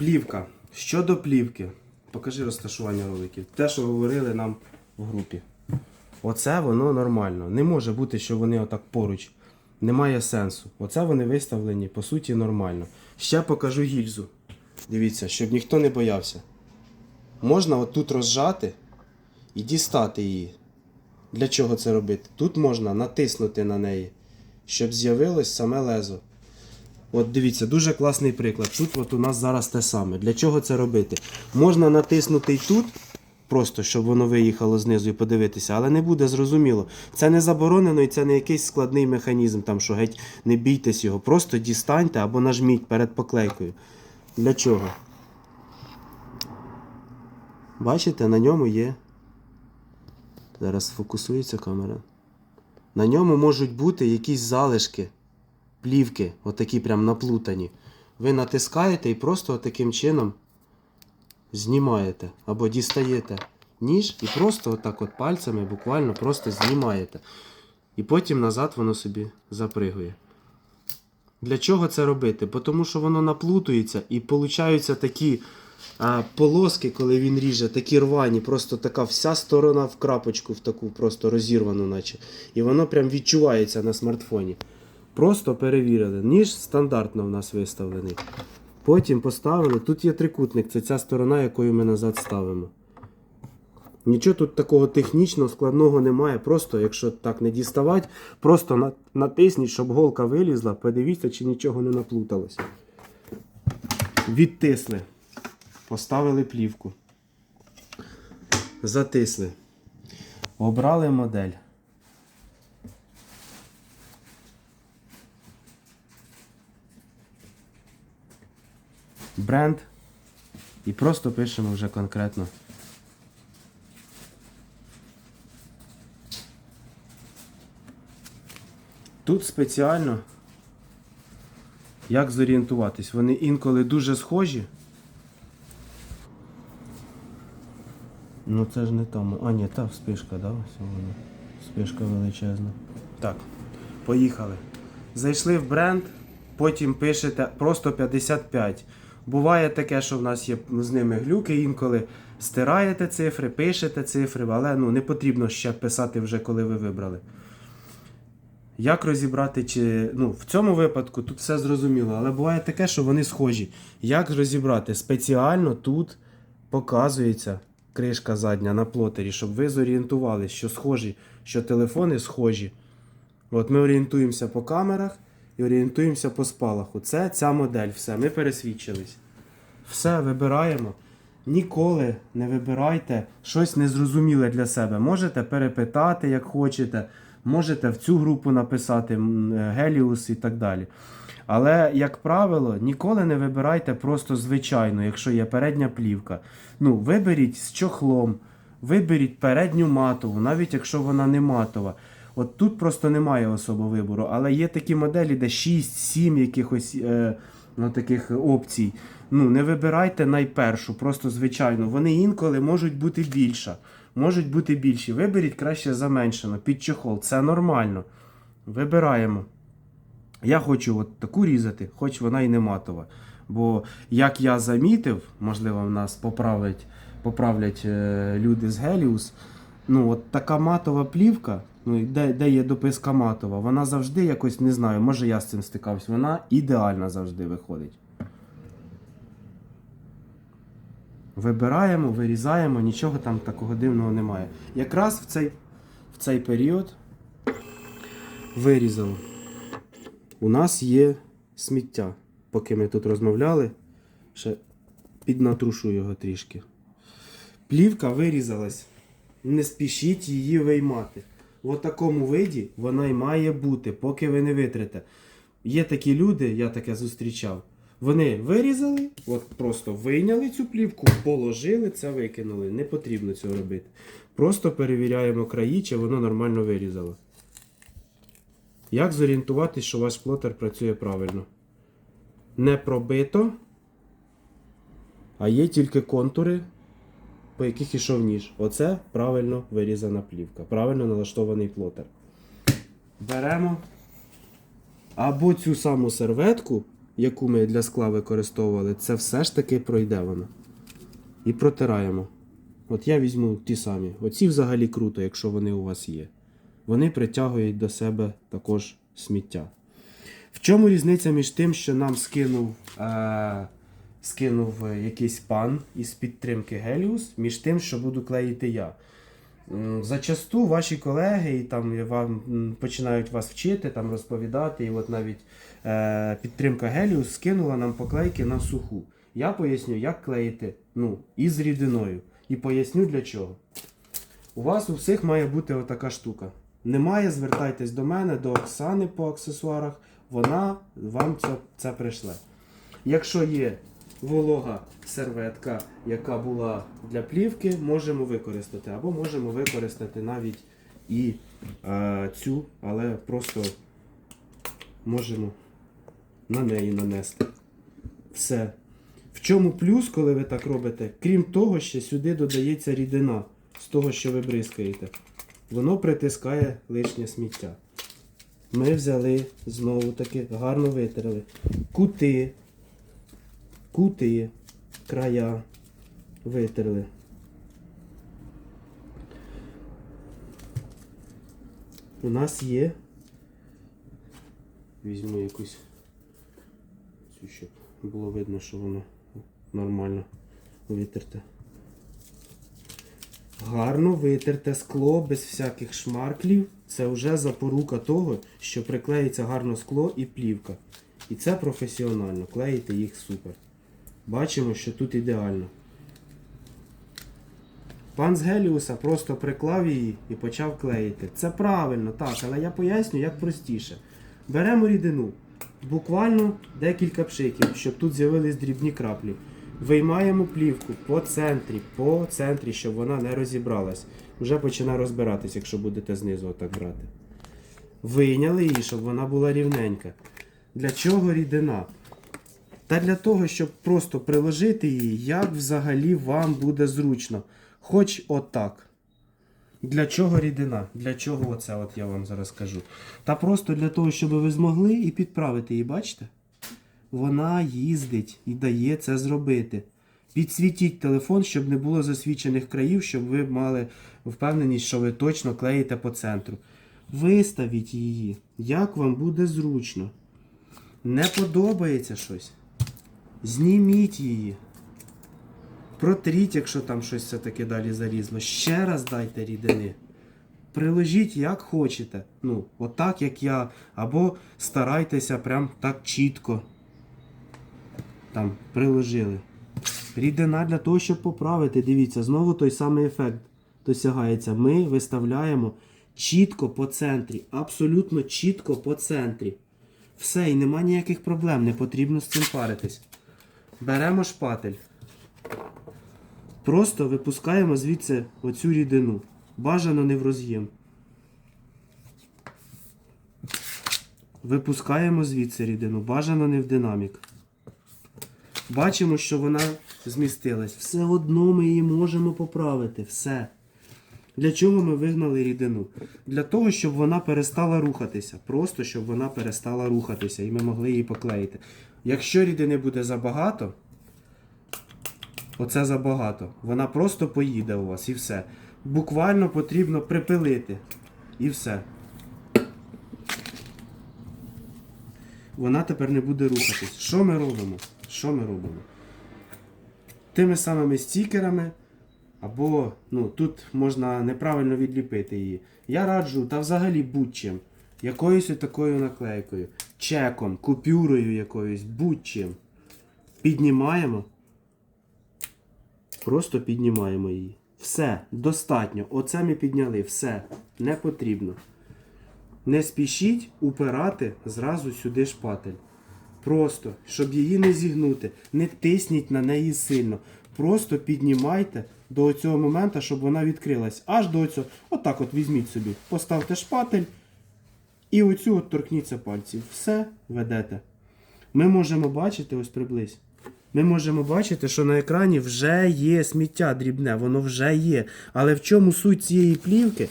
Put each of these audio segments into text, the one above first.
Плівка. Щодо плівки, покажи розташування роликів. Те, що говорили нам в групі. Оце воно нормально. Не може бути, що вони отак поруч. Немає сенсу. Оце вони виставлені, по суті, нормально. Ще покажу гільзу. Дивіться, щоб ніхто не боявся. Можна отут розжати і дістати її. Для чого це робити? Тут можна натиснути на неї, щоб з'явилось саме лезо. От дивіться, дуже класний приклад. Тут от у нас зараз те саме. Для чого це робити? Можна натиснути і тут, просто щоб воно виїхало знизу і подивитися, але не буде зрозуміло. Це не заборонено і це не якийсь складний механізм, там, що геть не бійтесь його. Просто дістаньте або нажміть перед поклейкою. Для чого? Бачите, на ньому є. Зараз фокусується камера. На ньому можуть бути якісь залишки плівки, отакі прям наплутані. Ви натискаєте і просто таким чином знімаєте або дістаєте ніж і просто отак от пальцями буквально просто знімаєте. І потім назад воно собі запригує. Для чого це робити? Бо Тому що воно наплутується і получаються такі а, полоски, коли він ріже, такі рвані, просто така вся сторона в крапочку, в таку просто розірвану, наче. І воно прям відчувається на смартфоні. Просто перевірили. Ніж стандартно в нас виставлений. Потім поставили. Тут є трикутник, це ця сторона, якою ми назад ставимо. Нічого тут такого технічного, складного немає. Просто, якщо так не діставати, просто натисніть, щоб голка вилізла, подивіться, чи нічого не наплуталося. Відтисли. Поставили плівку. Затисли. Обрали модель. Бренд і просто пишемо вже конкретно. Тут спеціально як зорієнтуватись. Вони інколи дуже схожі. Ну це ж не тому. А, ні, та вспишка, да? Вона. Вспишка величезна. Так, поїхали. Зайшли в бренд, потім пишете просто 55. Буває таке, що в нас є з ними глюки, інколи стираєте цифри, пишете цифри, але ну, не потрібно ще писати вже, коли ви вибрали. Як розібрати, чи ну, в цьому випадку тут все зрозуміло, але буває таке, що вони схожі. Як розібрати? Спеціально тут показується кришка задня на плотері, щоб ви зорієнтувалися, що схожі, що телефони схожі. От ми орієнтуємося по камерах і орієнтуємося по спалаху. Це ця модель, все, ми пересвідчились. Все, вибираємо. Ніколи не вибирайте щось незрозуміле для себе. Можете перепитати, як хочете, можете в цю групу написати е, Геліус і так далі. Але, як правило, ніколи не вибирайте просто звичайно, якщо є передня плівка. Ну, виберіть з чохлом, виберіть передню матову, навіть якщо вона не матова. От тут просто немає особо вибору, але є такі моделі, де 6-7 якихось е, ну, таких опцій. Ну, не вибирайте найпершу, просто звичайно. Вони інколи можуть бути більша, можуть бути більші. Виберіть краще заменшено, під чохол. Це нормально. Вибираємо. Я хочу от таку різати, хоч вона і не матова. Бо, як я замітив, можливо, в нас поправлять, поправлять е, люди з Геліус. Ну, от така матова плівка, ну, де, де є дописка матова, вона завжди якось не знаю, може я з цим стикався, вона ідеальна завжди виходить. Вибираємо, вирізаємо, нічого там такого дивного немає. Якраз в цей, в цей період вирізали. У нас є сміття. Поки ми тут розмовляли, ще піднатрушу його трішки. Плівка вирізалась. Не спішіть її виймати. В такому виді вона й має бути, поки ви не витрите. Є такі люди, я таке зустрічав. Вони вирізали, от просто вийняли цю плівку, положили, це викинули. Не потрібно цього робити. Просто перевіряємо краї, чи воно нормально вирізало. Як зорієнтуватись, що ваш плотер працює правильно? Не пробито, а є тільки контури, по яких ішов ніж. Оце правильно вирізана плівка, правильно налаштований плотер. Беремо або цю саму серветку, яку ми для скла використовували, це все ж таки пройде воно. І протираємо. От я візьму ті самі. Оці взагалі круто, якщо вони у вас є. Вони притягують до себе також сміття. В чому різниця між тим, що нам скинув, е, скинув е, якийсь пан із підтримки Геліус, між тим, що буду клеїти я? Зачасту ваші колеги і там вам починають вас вчити, там розповідати, і от навіть е, підтримка Геліус скинула нам поклейки на суху. Я поясню, як клеїти ну, із рідиною. І поясню для чого. У вас у всіх має бути отака штука. Немає, звертайтесь до мене, до Оксани по аксесуарах, вона вам це, це прийшле. Якщо є волога серветка, яка була для плівки, можемо використати. Або можемо використати навіть і е, цю, але просто можемо на неї нанести. Все. В чому плюс, коли ви так робите? Крім того, ще сюди додається рідина з того, що ви бризкаєте. Воно притискає лишнє сміття. Ми взяли знову таки, гарно витерли. Кути, кути, края витерли. У нас є. Візьму якусь цю, щоб було видно, що воно нормально витерте. Гарно витерте скло без всяких шмарклів. Це вже запорука того, що приклеїться гарно скло і плівка. І це професіонально. Клеїти їх супер. Бачимо, що тут ідеально. Пан з Геліуса просто приклав її і почав клеїти. Це правильно, так, але я поясню, як простіше. Беремо рідину, буквально декілька пшиків, щоб тут з'явились дрібні краплі. Виймаємо плівку по центрі, по центрі, щоб вона не розібралась. Вже починає розбиратись, якщо будете знизу отак брати. Вийняли її, щоб вона була рівненька. Для чого рідина? Та для того, щоб просто приложити її, як взагалі вам буде зручно. Хоч отак. Для чого рідина? Для чого оце от я вам зараз скажу? Та просто для того, щоб ви змогли і підправити її, бачите? Вона їздить і дає це зробити. Підсвітіть телефон, щоб не було засвічених країв, щоб ви мали впевненість, що ви точно клеїте по центру. Виставіть її, як вам буде зручно. Не подобається щось. Зніміть її. Протріть, якщо там щось все-таки далі зарізло. Ще раз дайте рідини. Приложіть як хочете. Ну, отак, як я. Або старайтеся прям так чітко. Там, приложили. Рідина для того, щоб поправити. Дивіться, знову той самий ефект досягається. Ми виставляємо чітко по центрі. Абсолютно чітко по центрі. Все, і нема ніяких проблем, не потрібно з цим паритись. Беремо шпатель. Просто випускаємо звідси оцю рідину. Бажано не в роз'єм. Випускаємо звідси рідину. Бажано не в динамік. Бачимо, що вона змістилась. Все одно ми її можемо поправити. Все. Для чого ми вигнали рідину? Для того, щоб вона перестала рухатися. Просто щоб вона перестала рухатися і ми могли її поклеїти. Якщо рідини буде забагато, оце забагато, вона просто поїде у вас і все. Буквально потрібно припилити. І все. Вона тепер не буде рухатись. Що ми робимо? Що ми робимо? Тими самими стікерами. Або ну, тут можна неправильно відліпити її. Я раджу, та взагалі будь-чим. Якоюсь такою наклейкою, чеком, купюрою якоюсь, будь-чим. Піднімаємо. Просто піднімаємо її. Все, достатньо. Оце ми підняли. Все. Не потрібно. Не спішіть упирати зразу сюди шпатель. Просто, щоб її не зігнути. Не тисніть на неї сильно. Просто піднімайте до цього моменту, щоб вона відкрилась. Аж до цього. Отак от візьміть собі. Поставте шпатель. І оцю от торкніться пальців. Все ведете. Ми можемо бачити, ось приблизь. Ми можемо бачити, що на екрані вже є сміття дрібне, воно вже є. Але в чому суть цієї плівки?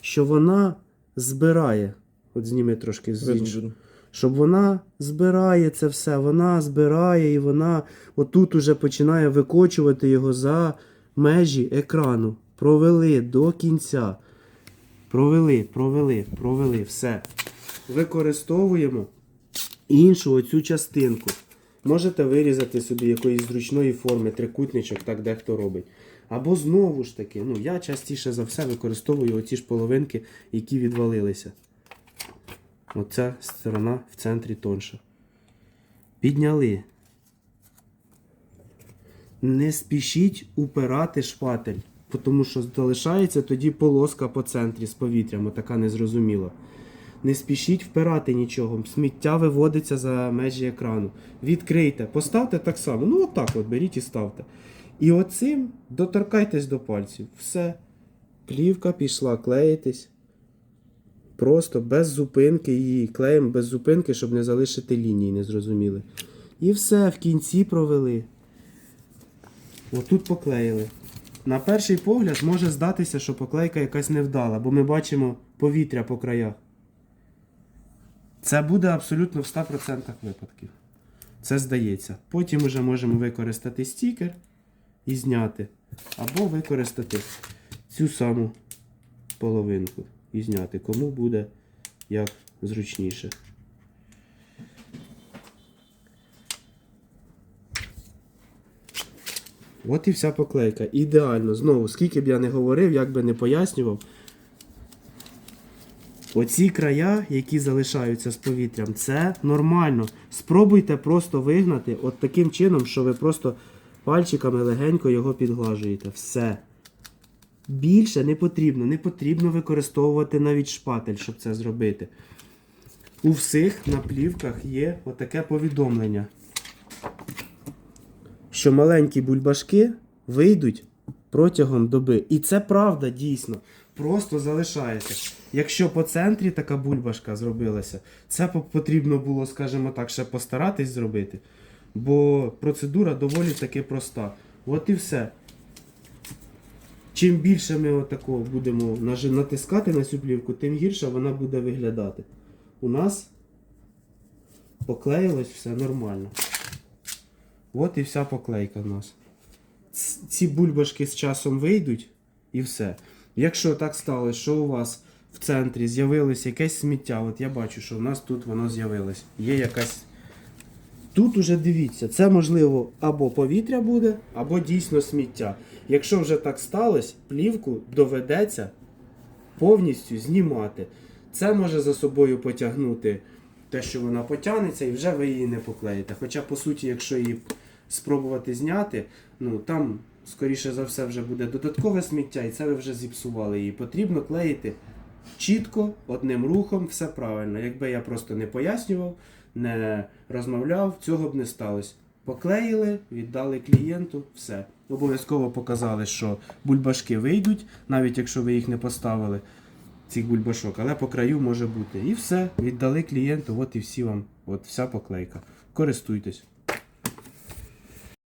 Що вона збирає. От зніми трошки з іншого. щоб вона збирає це все, вона збирає і вона отут уже починає викочувати його за межі екрану. Провели до кінця. Провели, провели, провели, все. Використовуємо іншу оцю частинку. Можете вирізати собі якоїсь зручної форми, трикутничок, так дехто робить. Або знову ж таки, ну я частіше за все використовую оці ж половинки, які відвалилися. Оця сторона в центрі тонша. Підняли. Не спішіть упирати шпатель, тому що залишається тоді полоска по центрі з повітрям, отака незрозуміла. Не спішіть впирати нічого, сміття виводиться за межі екрану. Відкрийте, поставте так само. Ну, отак от беріть і ставте. І оцим доторкайтесь до пальців. Все. Плівка пішла клеїтись. Просто без зупинки її клеїмо без зупинки, щоб не залишити лінії, не зрозуміли. І все, в кінці провели. Отут поклеїли. На перший погляд може здатися, що поклейка якась невдала, бо ми бачимо повітря по краях. Це буде абсолютно в 100% випадків. Це здається. Потім вже можемо використати стікер і зняти. Або використати цю саму половинку і зняти. Кому буде як зручніше. От і вся поклейка. Ідеально. Знову, скільки б я не говорив, як би не пояснював. Оці края, які залишаються з повітрям, це нормально. Спробуйте просто вигнати от таким чином, що ви просто пальчиками легенько його підглажуєте. Все. Більше не потрібно. Не потрібно використовувати навіть шпатель, щоб це зробити. У всіх на плівках є отаке повідомлення що маленькі бульбашки вийдуть протягом доби. І це правда дійсно. Просто залишається. Якщо по центрі така бульбашка зробилася, це потрібно було, скажімо так, ще постаратись зробити. Бо процедура доволі таки проста. От і все. Чим більше ми отако будемо натискати на цю плівку, тим гірше вона буде виглядати. У нас поклеїлось все нормально. От і вся поклейка в нас. Ці бульбашки з часом вийдуть і все. Якщо так сталося, що у вас в центрі з'явилось якесь сміття, от я бачу, що в нас тут воно з'явилось. Є якась. Тут уже дивіться, це можливо або повітря буде, або дійсно сміття. Якщо вже так сталося, плівку доведеться повністю знімати. Це може за собою потягнути те, що вона потягнеться, і вже ви її не поклеїте. Хоча, по суті, якщо її спробувати зняти, ну там, скоріше за все, вже буде додаткове сміття, і це ви вже зіпсували її. Потрібно клеїти чітко, одним рухом, все правильно. Якби я просто не пояснював, не розмовляв, цього б не сталося. Поклеїли, віддали клієнту, все. Обов'язково показали, що бульбашки вийдуть, навіть якщо ви їх не поставили цих бульбашок, але по краю може бути. І все, віддали клієнту, от і всі вам, от вся поклейка. Користуйтесь.